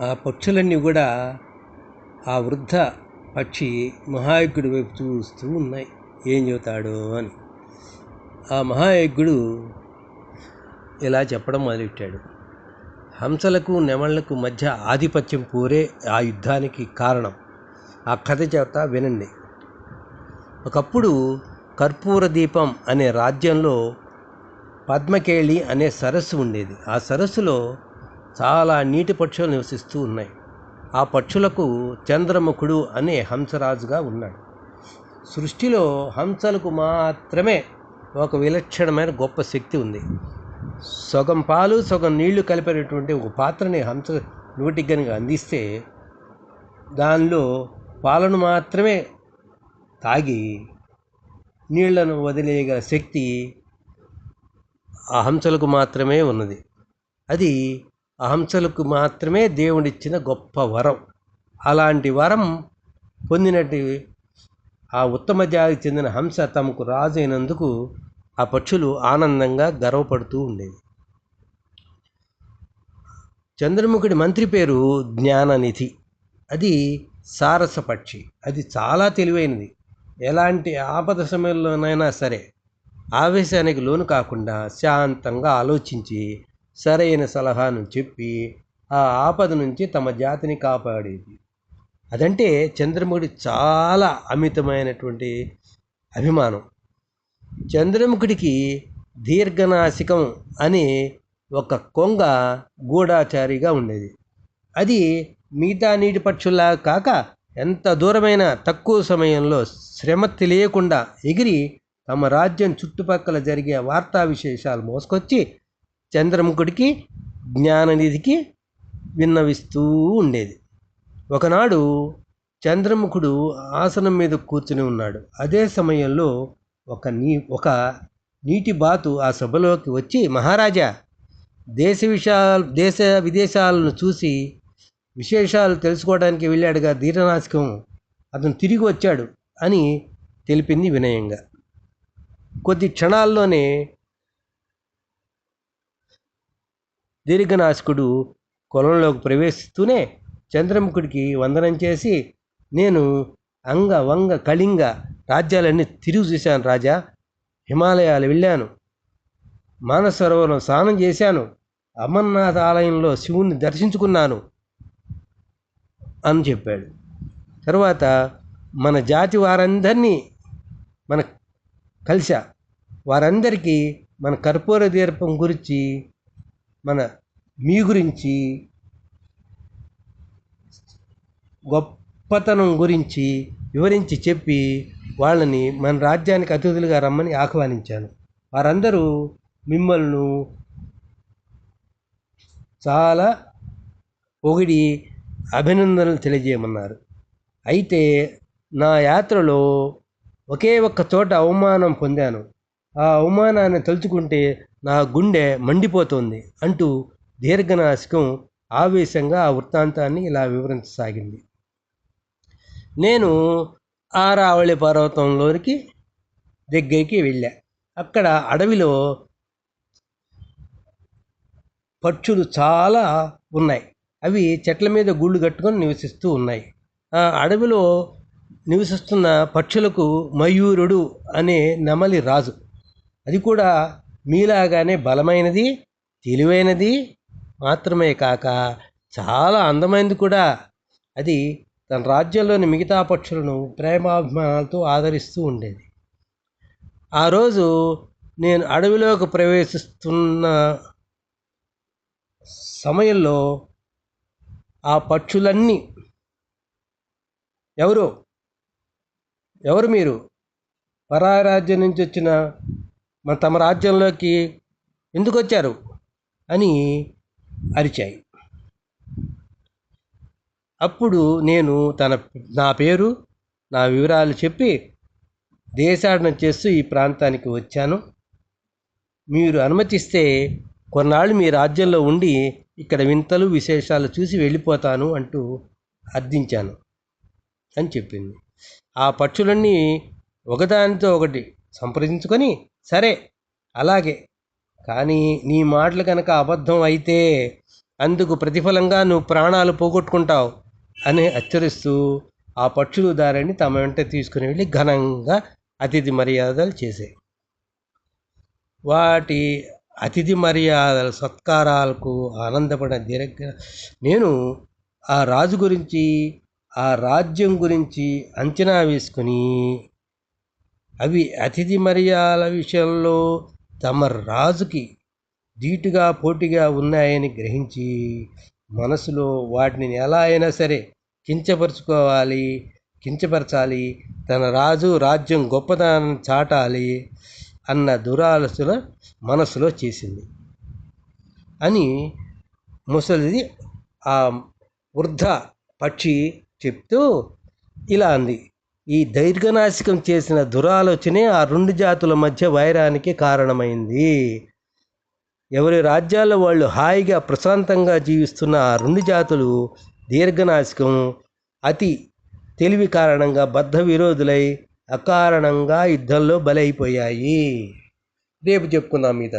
ఆ పక్షులన్నీ కూడా ఆ వృద్ధ పక్షి మహాయజ్ఞుడి వైపు చూస్తూ ఉన్నాయి. ఏం చెబుతాడో అని. ఆ మహాయజ్ఞుడు ఇలా చెప్పడం మొదలెట్టాడు హంసలకు నెమళ్ళకు మధ్య ఆధిపత్యం పోరే ఆ యుద్ధానికి కారణం. ఆ కథ చేత వినండి. ఒకప్పుడు కర్పూర దీపం అనే రాజ్యంలో పద్మకేళి అనే సరస్సు ఉండేది. ఆ సరస్సులో చాలా నీటి పక్షులు నివసిస్తూ ఉన్నాయి. ఆ పక్షులకు చంద్రముఖుడు అనే హంసరాజుగా ఉన్నాడు. సృష్టిలో హంసలకు మాత్రమే ఒక విలక్షణమైన గొప్ప శక్తి ఉంది. సగం పాలు సగం నీళ్ళు కలిపినటువంటి ఒక పాత్రని హంస నోటికి కనుక అందిస్తే దానిలో పాలను మాత్రమే తాగి నీళ్ళను వదిలేయగల శక్తి ఆ హంసలకు మాత్రమే ఉన్నది. అది ఆ హంసలకు మాత్రమే దేవుడిచ్చిన గొప్ప వరం. అలాంటి వరం పొందినటి ఆ ఉత్తమ జాతికి చెందిన హంస తమకు రాజు అయినందుకు ఆ పక్షులు ఆనందంగా గర్వపడుతూ ఉండేవి. చంద్రముఖుడి మంత్రి పేరు జ్ఞాననిధి. అది సారస పక్షి. అది చాలా తెలివైనది. ఎలాంటి ఆపద సమయంలోనైనా సరే ఆవేశానికి లోను కాకుండా శాంతంగా ఆలోచించి సరైన సలహాను చెప్పి ఆ ఆపద నుంచి తమ జాతిని కాపాడేది. అదంటే చంద్రముఖుడి చాలా అమితమైనటువంటి అభిమానం. చంద్రముఖుడికి దీర్ఘనాశికం అని ఒక కొంగ గూఢాచారిగా ఉండేది. అది మిగతా నీటి పక్షుల్లా కాక ఎంత దూరమైన తక్కువ సమయంలో శ్రమ తెలియకుండా ఎగిరి తమ రాజ్యం చుట్టుపక్కల జరిగే వార్తా విశేషాలు మోసుకొచ్చి చంద్రముఖుడికి జ్ఞాననిధికి విన్నవిస్తూ ఉండేది. ఒకనాడు చంద్రముఖుడు ఆసనం మీద కూర్చుని ఉన్నాడు. అదే సమయంలో ఒక నీ ఒక నీటి బాతు ఆ సభలోకి వచ్చి మహారాజా దేశ విషయాలు దేశ విదేశాలను చూసి విశేషాలు తెలుసుకోవడానికి వెళ్ళాడుగా దీర్ఘనాశకం. అతను తిరిగి వచ్చాడు అని తెలిపింది వినయంగా. కొద్ది క్షణాల్లోనే దీర్ఘనాశకుడు కొలంలోకి ప్రవేశిస్తూనే చంద్రముఖుడికి వందనం చేసి నేను అంగ వంగ కళింగ రాజ్యాలన్నీ తిరిగి చూశాను రాజా. హిమాలయాలు వెళ్ళాను. మానసరోవరం స్నానం చేశాను. అమర్నాథ్ ఆలయంలో శివుణ్ణి దర్శించుకున్నాను అని చెప్పాడు. తర్వాత మన జాతి వారందరినీ మన కలిసా వారందరికీ మన కర్పూర దీర్పం గురించి మన మీ గురించి గొప్పతనం గురించి వివరించి చెప్పి వాళ్ళని మన రాజ్యానికి అతిథులుగా రమ్మని ఆహ్వానించాను. వారందరూ మిమ్మల్ని చాలా పొగిడి అభినందనలు తెలియజేయమన్నారు. అయితే నా యాత్రలో ఒకే ఒక్క చోట అవమానం పొందాను. ఆ అవమానాన్ని తలుచుకుంటే నా గుండె మండిపోతోంది అంటూ దీర్ఘనాశకం ఆవేశంగా ఆ వృత్తాంతాన్ని ఇలా వివరించసాగింది. నేను ఆరావళి పర్వతంలోనికి దగ్గరికి వెళ్ళా. అక్కడ అడవిలో పక్షులు చాలా ఉన్నాయి. అవి చెట్ల మీద గూళ్ళు కట్టుకొని నివసిస్తూ ఉన్నాయి. ఆ అడవిలో నివసిస్తున్న పక్షులకు మయూరుడు అనే నెమలి రాజు. అది కూడా మీలాగానే బలమైనది తెలివైనది మాత్రమే కాక చాలా అందమైనది కూడా. అది తన రాజ్యంలోని మిగతా పక్షులను ప్రేమాభిమానాలతో ఆదరిస్తూ ఉండేది. ఆ రోజు నేను అడవిలోకి ప్రవేశిస్తున్న సమయంలో ఆ పక్షులన్నీ ఎవరు? ఎవరు మీరు? పరాయి రాజ్యం నుంచి వచ్చిన మన తమ రాజ్యంలోకి ఎందుకు వచ్చారు అని అరిచాయి. అప్పుడు నేను తన నా పేరు నా వివరాలు చెప్పి దేశాటనం చేస్తూ ఈ ప్రాంతానికి వచ్చాను. మీరు అనుమతిస్తే కొన్నాళ్ళు మీ రాజ్యంలో ఉండి ఇక్కడ వింతలు విశేషాలు చూసి వెళ్ళిపోతాను అంటూ అర్థించాను అని చెప్పింది. ఆ పక్షులన్నీ ఒకదానితో ఒకటి సంప్రదించుకొని సరే అలాగే. కానీ నీ మాటలు కనుక అబద్ధం అయితే అందుకు ప్రతిఫలంగా నువ్వు ప్రాణాలు పోగొట్టుకుంటావు అని హెచ్చరిస్తూ ఆ పక్షులు దారిని తమ వెంట తీసుకుని వెళ్ళి ఘనంగా అతిథి మర్యాదలు చేసాయి వాటి అతిథి మర్యాదల సత్కారాలకు ఆనందపడిన దీర్ఘ నేను ఆ రాజు గురించి ఆ రాజ్యం గురించి అంచనా వేసుకుని అవి అతిథి మర్యాల విషయంలో తమ రాజుకి ధీటుగా పోటీగా ఉన్నాయని గ్రహించి మనసులో వాటిని ఎలా అయినా సరే కించపరుచుకోవాలి కించపరచాలి. తన రాజు రాజ్యం గొప్పతనాన్ని చాటాలి అన్న దురాలోచన మనసులో చేసింది అని ముసలిది ఆ వృద్ధ పక్షి చెప్తూ ఇలా అంది. ఈ దైర్ఘనాశకం చేసిన దురాలోచనే ఆ రెండు జాతుల మధ్య వైరానికి కారణమైంది. ఎవరి రాజ్యాల్లో వాళ్ళు హాయిగా ప్రశాంతంగా జీవిస్తున్న ఆ రెండు జాతులు దీర్ఘనాశకం అతి తెలివి కారణంగా బద్ధ విరోధులై అకారణంగా యుద్ధంలో బలైపోయాయి. రేపు చెప్పుకుందాం మిగతా